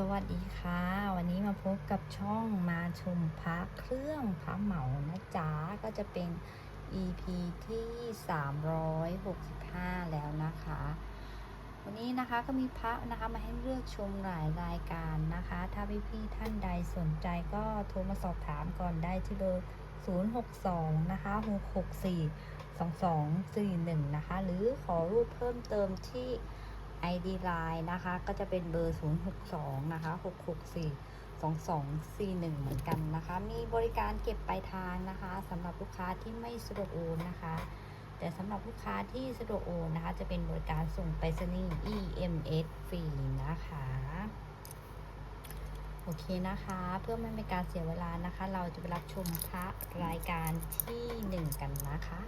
สวัสดีค่ะ วันนี้มาพบกับช่องมาชมพระเครื่องพระเหมานะจ๊ะ ก็จะเป็น EP ที่ 365 แล้วนะคะ วันนี้นะคะก็มีพระนะคะมาให้เลือกชมหลายรายการนะคะ ถ้าพี่ๆท่านใดสนใจก็โทรมาสอบถามก่อนได้ที่เบอร์ 062 นะคะ 664 2241 นะคะ หรือขอรูปเพิ่มเติมที่ ID Line นะคะ ก็จะเป็นเบอร์ 062 นะคะ 664 2241 เหมือนกันนะคะ มีบริการเก็บปลายทางนะคะสำหรับลูกค้าที่ไม่สะดวกโอนนะคะ แต่สำหรับลูกค้าที่สะดวกโอนนะคะ จะเป็นบริการส่งไปรษณีย์ EMS ฟรีนะคะ โอเคนะคะ เพื่อไม่เป็นการเสียเวลานะคะ เราจะไปรับชมพระรายการที่ 1 กันนะคะ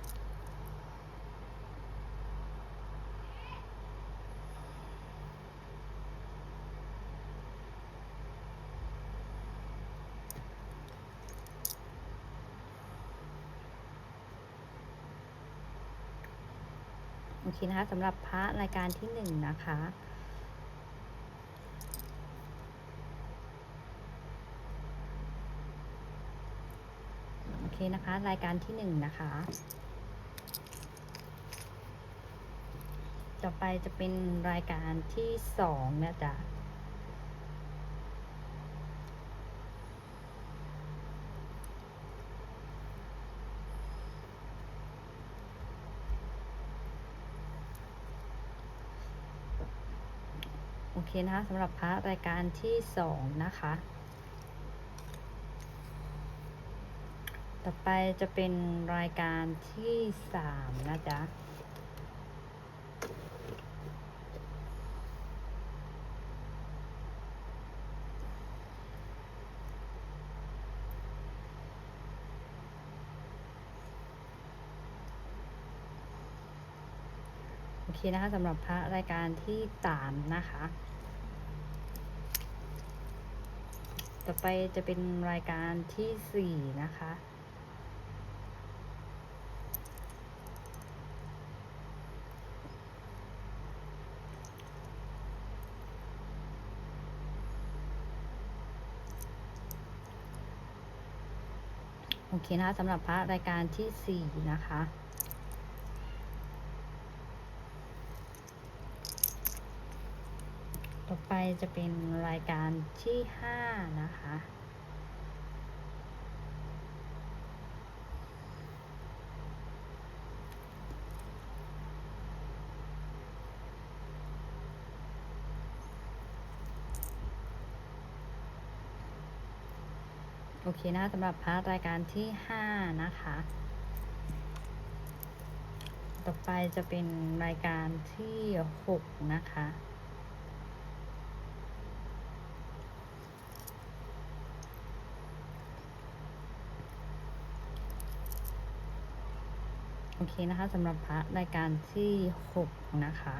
โอเคนะคะสำหรับพระรายการที่หนึ่งนะคะ โอเคนะคะ รายการที่หนึ่งนะคะ ต่อไปจะเป็นรายการที่สองนะจ๊ะ นะคะสำหรับพระรายการที่สองนะคะ ต่อไปจะเป็นรายการที่สามนะจ๊ะโอเคนะคะสำหรับพระรายการที่สามนะคะ ต่อไปจะเป็นรายการที่สี่นะคะ โอเคนะคะสำหรับพระรายการที่สี่นะคะ ต่อไป จะเป็นรายการที่ห้านะคะ โอเคนะสำหรับพาร์ทรายการที่ห้านะคะ ต่อไปจะเป็นรายการที่หกนะคะ เคนะคะสำหรับพระรายการที่หกนะคะ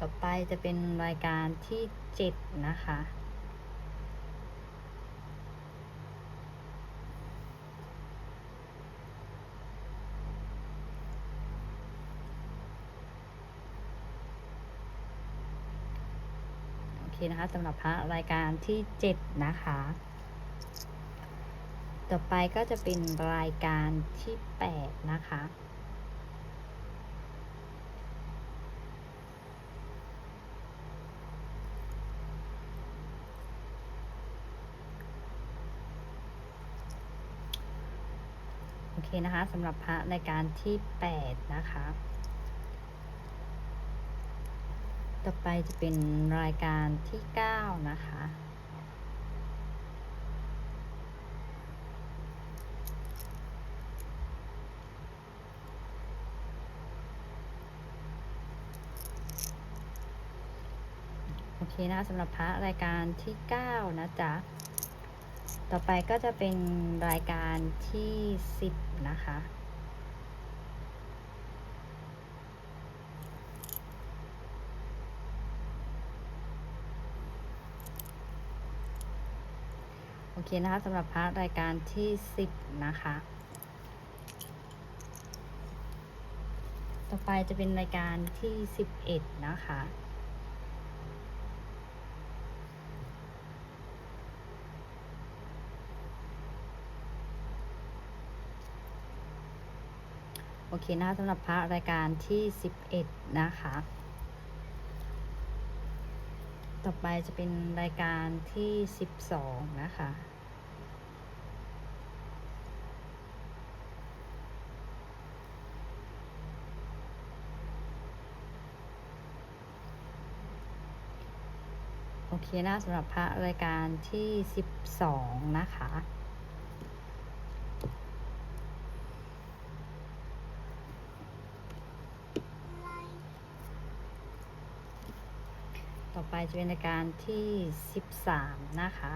ต่อไปจะเป็นรายการที่เจ็ดนะคะโอเคนะคะสำหรับพระรายการที่เจ็ดนะคะ ต่อไปก็จะเป็นรายการที่แปดนะคะ โอเคนะคะสำหรับพระรายการที่แปดนะคะ ต่อไปจะเป็นรายการที่เก้านะคะ โอเค นะคะสำหรับพระรายการที่ 9 นะจ๊ะ ต่อไปก็จะเป็นรายการที่ 10 นะคะ โอเคนะคะสำหรับพระรายการที่ 10 นะคะต่อไปจะเป็นรายการที่ 11 นะคะ โอเคนะคะสำหรับพระรายการที่ 11 นะคะ ต่อไปจะเป็นรายการที่ 12 นะคะโอเคนะสำหรับพระรายการที่ 12 นะคะ ต่อไปจะเป็นราการที่ 13 นะคะ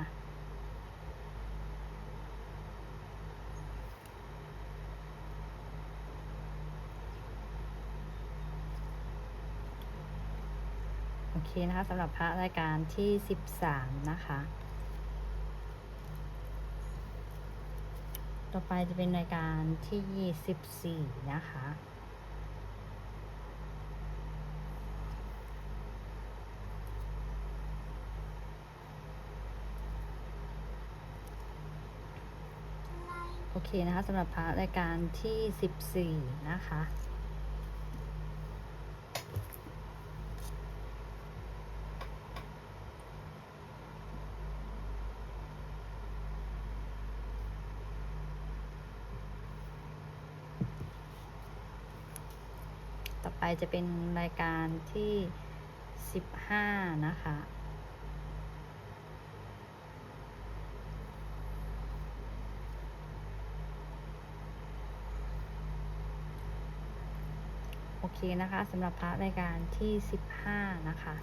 โอเคนะคะสำหรับพระรายการที่ 13 นะคะ ต่อไปจะเป็นรายการที่ 24 นะคะ โอเคนะคะสำหรับพระรายการที่ 14 นะคะต่อไปจะเป็นรายการที่ 15 นะคะ โอเคนะคะสำหรับพระรายการที่15นะคะ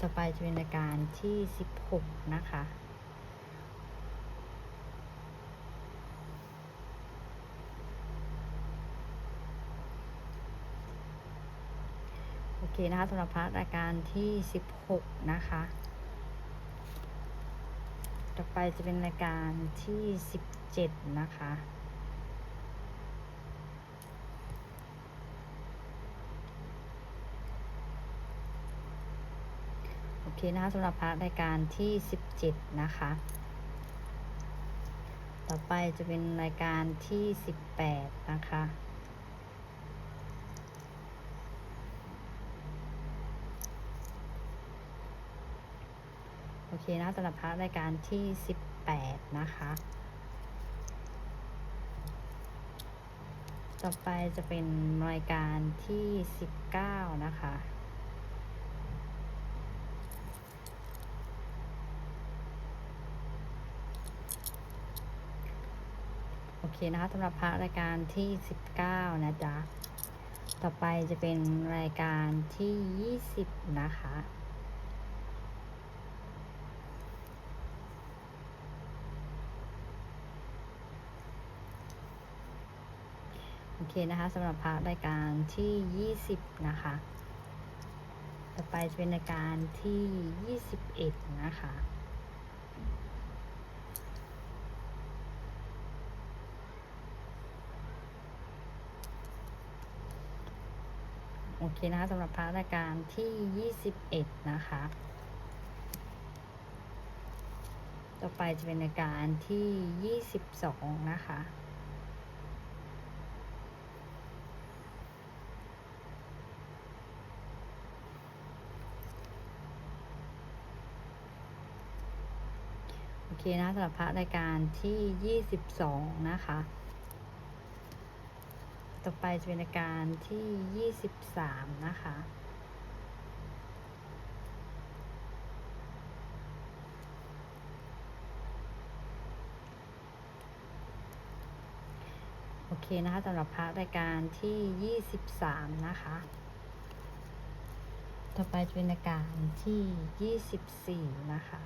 ต่อไปจะเป็นรายการที่16นะคะโอเคนะคะสำหรับพระรายการที่16นะคะ ต่อไปจะเป็นรายการที่17นะคะ โอเคนะคะสำหรับพระรายการที่17นะคะ ต่อไปจะเป็นรายการที่18นะคะโอเคนะสำหรับพระรายการที่ 18 นะคะ ต่อไปจะเป็นรายการที่ 19 นะคะ เคนะคะสำหรับพระรายการที่ 19 นะจ๊ะ ต่อไปจะเป็นรายการที่ 20 นะคะโอเคนะคะสำหรับพระรายการที่ 20 นะคะ ต่อไปจะเป็นรายการที่ 21 นะคะ โอเคนะคะสำหรับพระราการที่ 21 นะคะ ต่อไปจะเป็นราการที่ 22 นะคะ โอเคนะสำหรับพระรายการที่ 22 นะคะ ต่อไปจะเป็นราการที่ 23 นะคะ โอเคนะคะสำหรับพระรายการที่ 23 นะคะ ต่อไปจะเป็นราการที่ 24 นะคะ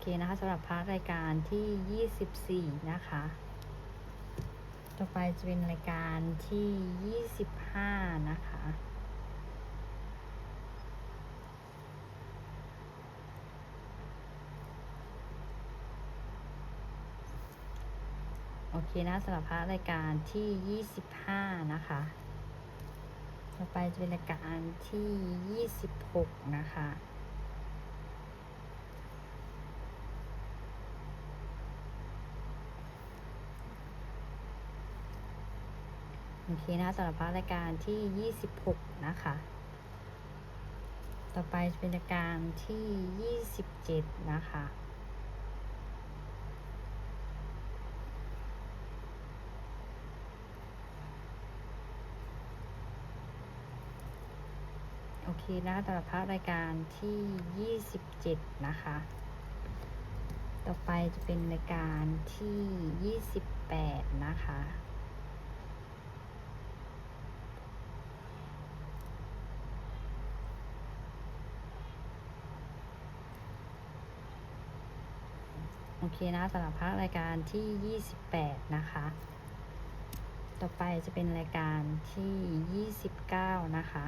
อเคนะคะสำหรับพาร์ทรายการที่ 24 นะคะ ต่อไปจะเป็นรายการที่ 25 นะคะโอเคนะสำหรับพระรายการที่ 25 นะคะ ต่อไปจะเป็นรายการที่ 26 นะคะ โอเคนะสำหรับพระรายการที่ 26 นะคะ ต่อไปจะเป็นรายการที่ 27 นะคะโอเคนะสำหรับพระรายการที่ 27 นะคะ ต่อไปจะเป็นรายการที่ 28 นะคะ เคนะสำหรับพระรายการที่ 28 นะคะ ต่อไปจะเป็นรายการที่ 29 นะคะ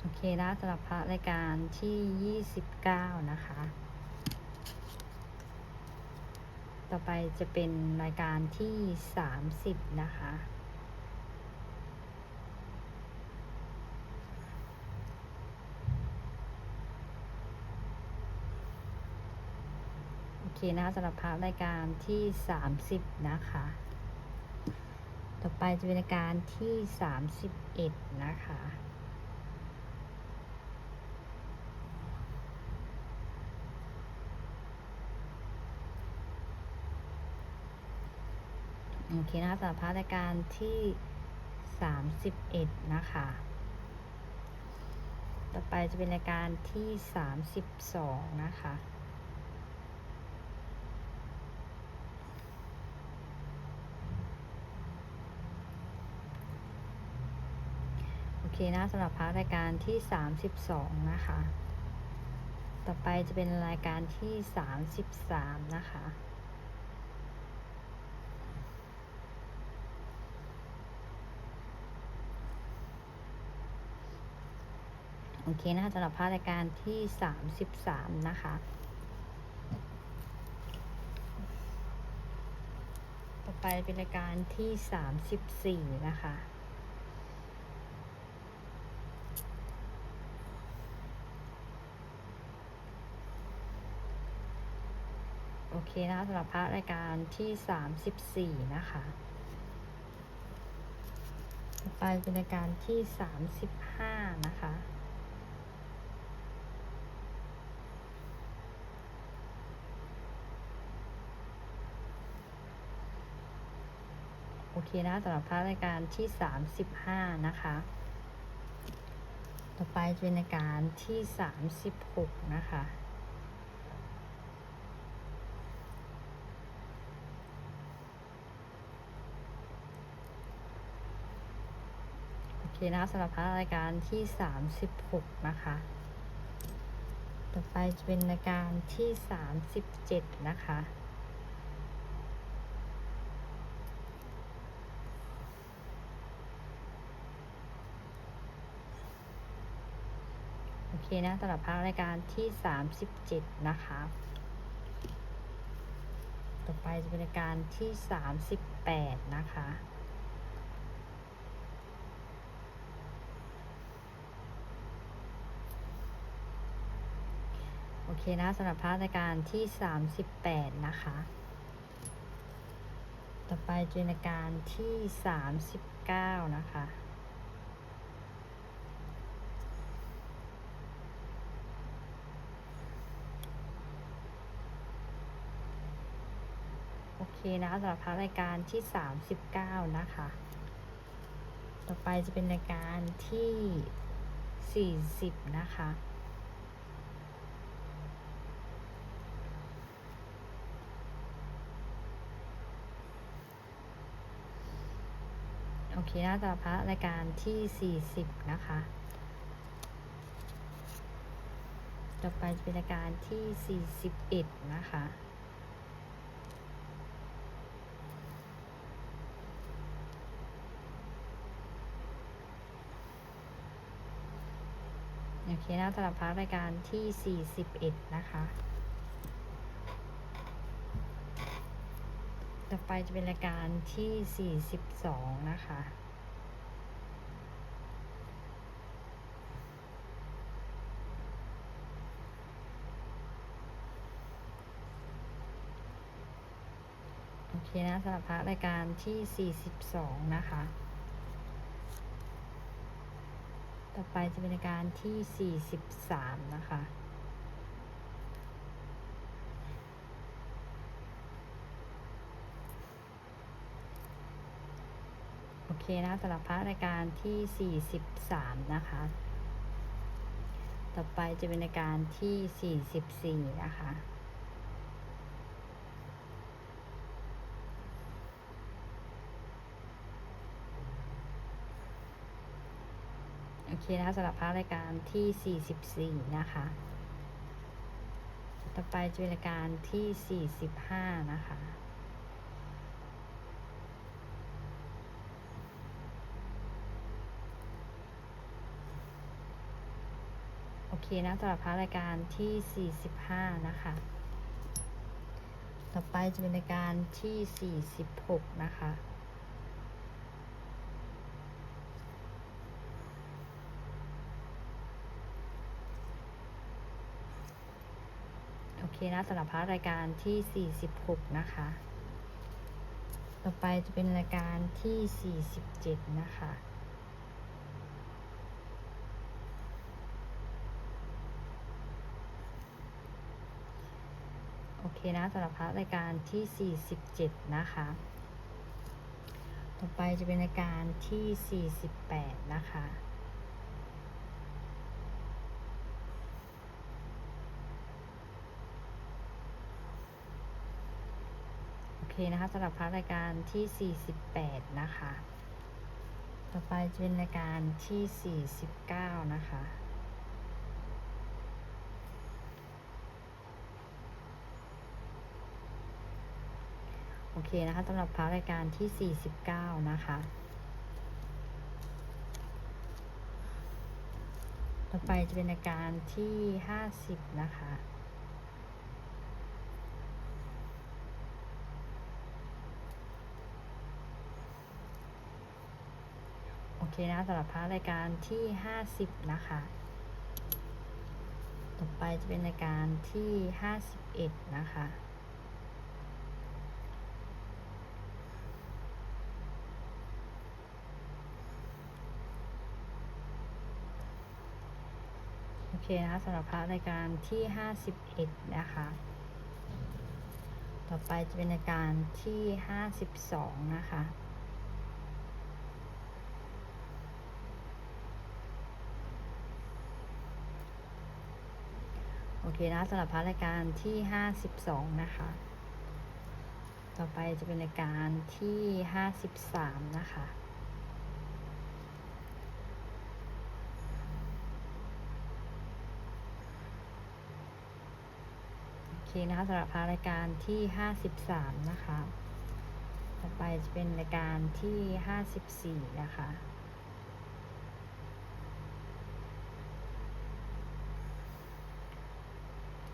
โอเคนะสำหรับพระรายการที่ 29 นะคะ ต่อไปจะเป็นรายการที่ 30 นะคะ โอเคนะสำหรับพาระรายการที่ 30 นะคะ ต่อไปจะเป็นรายการที่ 31 นะคะโอเคนะคะสำหรับพาระรายการที่ 31 นะคะ ต่อไปจะเป็นรายการที่ 32 นะคะ เคนะสำหรับพระรายการที่ 32 นะคะ ต่อไปจะเป็นรายการที่ 33 นะคะโอเคนะคะสำหรับพระรายการที่ 33 นะคะ ต่อไปเป็นรายการที่ 34 นะคะ เคนะคะสำหรับพระรายการที่34นะคะต่อไปเป็นรายการที่35นะคะโอเคนะสำหรับพระรายการที่35นะคะ ต่อไปเป็นรายการที่36นะคะ เคนะคะสำหรับพระรายการที่ 36 นะคะ ต่อไปจะเป็นรายการที่ 37 นะคะโอเคนะสำหรับพระรายการที่ 37 นะคะ ต่อไปจะเป็นรายการที่ 38 นะคะ เคนะสำหรับพระรายการที่ 38 นะคะ ต่อไปจะเป็นรายการที่ 39 นะคะ โอเคนะสำหรับพระรายการที่ 39 นะคะ ต่อไปจะเป็นรายการที่ 40 นะคะ โอเคนะสลับพระรายการที่ 40 นะคะ ต่อไปเป็นรายการที่ 41 นะคะ โอเคนะสำหรับพร์ทรายการที่ 41 นะคะ ต่อไปจะเป็นรายการที่ 42 นะคะ โอเคนะสำหรับพร์ทรายการที่ 42 นะคะ ต่อไปจะเป็นรายการที่ 43 นะคะโอเคนะสำหรับพระรายการที่ 43 นะคะ ต่อไปจะเป็นรายการที่ 44 นะคะ เคนะคะสำหรับพระรายการที่ 44 นะคะ ต่อไปจะเป็นรายการที่ 45 นะคะโอเคนะสำหรับพระรายการที่ 45 นะคะ ต่อไปจะเป็นรายการที่ 46 นะคะ โอเค นะสำหรับพาร์ทรายการที่ 46 นะคะ ต่อไปจะเป็นรายการที่ 47 นะคะโอเคนะสำหรับพาร์ทรายการที่ 47 นะคะ ต่อไปจะเป็นรายการที่ 48 นะคะ เคนะคะสำหรับพาร์ทรายการที่ 48 นะคะ ต่อไปจะเป็นรายการที่ 49 นะคะโอเคนะคะสำหรับพาร์ทรายการที่ 49 นะคะ ต่อไปจะเป็นรายการที่ 50 นะคะ อเคนะสำหรับพาร์ทรายการที่ 50 นะคะ ต่อไปจะเป็นรายการที่ 51 นะคะโอเคนะสำหรับพาร์ทรายการที่ 51 นะคะ ต่อไปจะเป็นรายการที่ 52 นะคะ เคนะสำหรับพาร์ทรายการที่52นะคะ ต่อไปจะเป็นรายการที่53นะคะโอเคนะคะสำหรับพาร์ทรายการที่ 53 นะคะ ต่อไปจะเป็นรายการที่ 54 นะคะ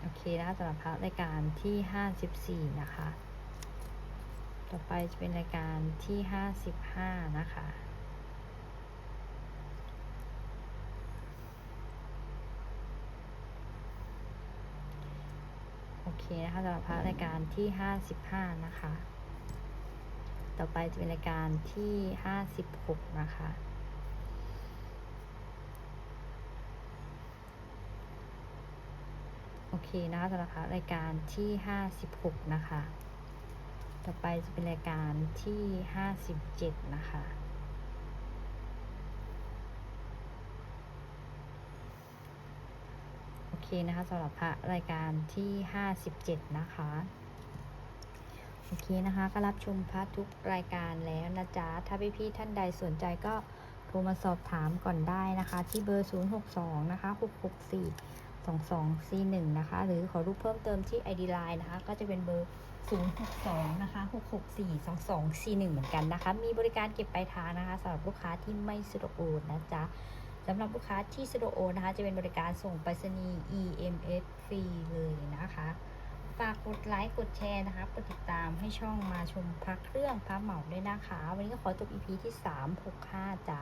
โอ เคนะคะสำหรับพร์ทรายการที่54นะคะ ต่อไปจะเป็นรายการที่55นะคะโอเคนะคะสำหรับพร์ทรายการที่55นะคะ ต่อไปจะเป็นรายการที่56นะคะ โอเคนะคะสำหรับพาร์ทรายการที่ 56 นะคะ ต่อไปจะเป็นรายการที่ 57 นะคะโอเคนะคะสำหรับพระรายการที่ 57 นะคะโอเคนะคะก็รับชมพระทุกรายการแล้วนะจ๊ะ ถ้าพี่ๆท่านใดสนใจก็โทรมาสอบถามก่อนได้นะคะ ที่เบอร์ 062 นะคะ 664 2241 นะคะ หรือขอรูปเพิ่มเติมที่ ID Line นะคะ ก็จะเป็นเบอร์ 062 นะคะ 664 2241 เหมือนกันนะคะ มีบริการเก็บปลายทางนะคะสำหรับลูกค้าที่ไม่สะดวกโอนนะจ๊ะสำหรับลูกค้าที่สะดวกโอนนะคะ จะเป็นบริการส่งไปรษณีย์ EMS ฟรีเลยนะคะ ฝากกดไลค์กดแชร์นะคะกดติดตามให้ช่องมาชมพักเครื่องพระเหมาด้วยนะคะ วันนี้ก็ขอจบ EP ที่ 365 จ้า